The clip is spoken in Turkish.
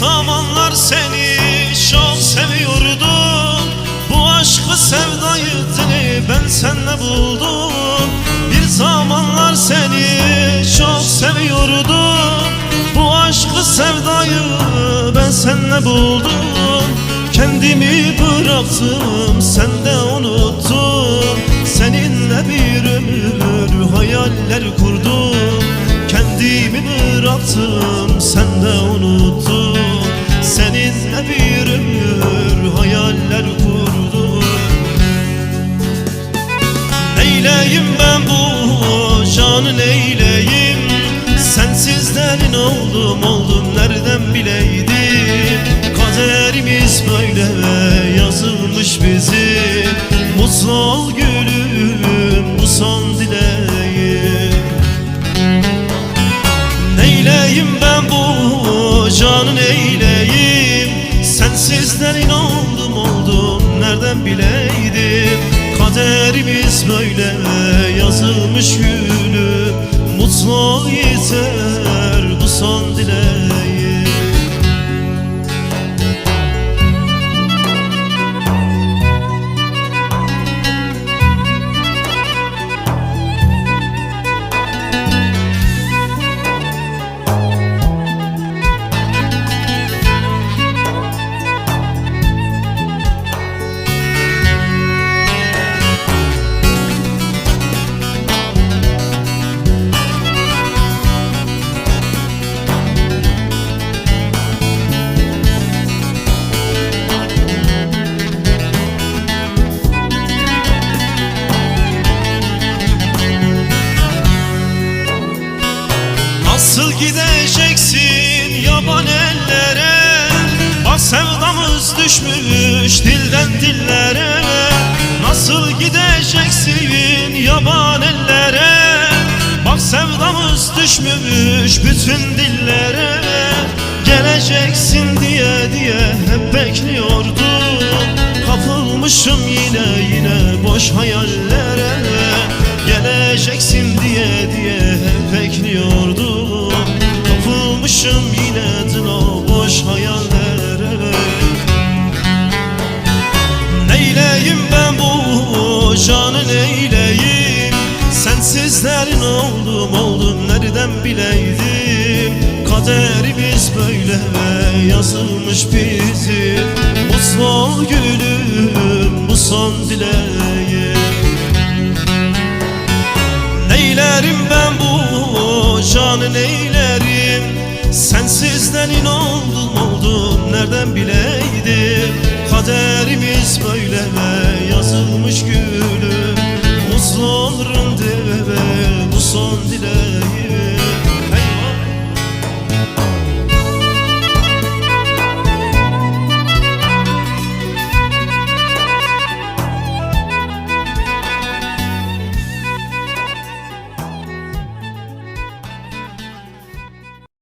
zamanlar seni çok seviyordum. Bu aşkı sevdayı ben senle buldum. Bir zamanlar seni çok seviyordum. Bu aşkı sevdayı ben senle buldum. Kendimi bıraktım sen de unuttun. Seninle bir ömür hayaller kurdum. Kendimi bıraktım sen de unuttun. Neyleyim ben bu canı neyleyim? Sensizlerin oldum oldum nereden bileydim? Kaderimiz böyle yazılmış bizim Mutlu ol gülüm bu son dileğim. Neyleyim ben bu canı neyleyim? Sensizlerin oldum oldum nereden bileydim Kaderimiz böyle yazılmış gülüm Mutlu yeter bu son dileğim Nasıl gideceksin yaban ellere? Bak sevdamız düşmüş dilden dillere. Nasıl gideceksin yaban ellere? Bak sevdamız düşmüş bütün dillere. Geleceksin diye diye hep bekliyordum. Kapılmışım yine yine boş hayallere. Geleceksin diye diye hep bekliyordum Dalmışım yine dün o boş hayallere. Neyleyim ben bu canı neyleyim? Sensizlerin oldum oldum nereden bileydim? Kaderimiz böyle yazılmış bizim Bu son günüm bu son dileğim. Neylerim ben bu canı neylerim? Sensizden inandım oldum nereden bileydim Kaderimiz böyle yazılmış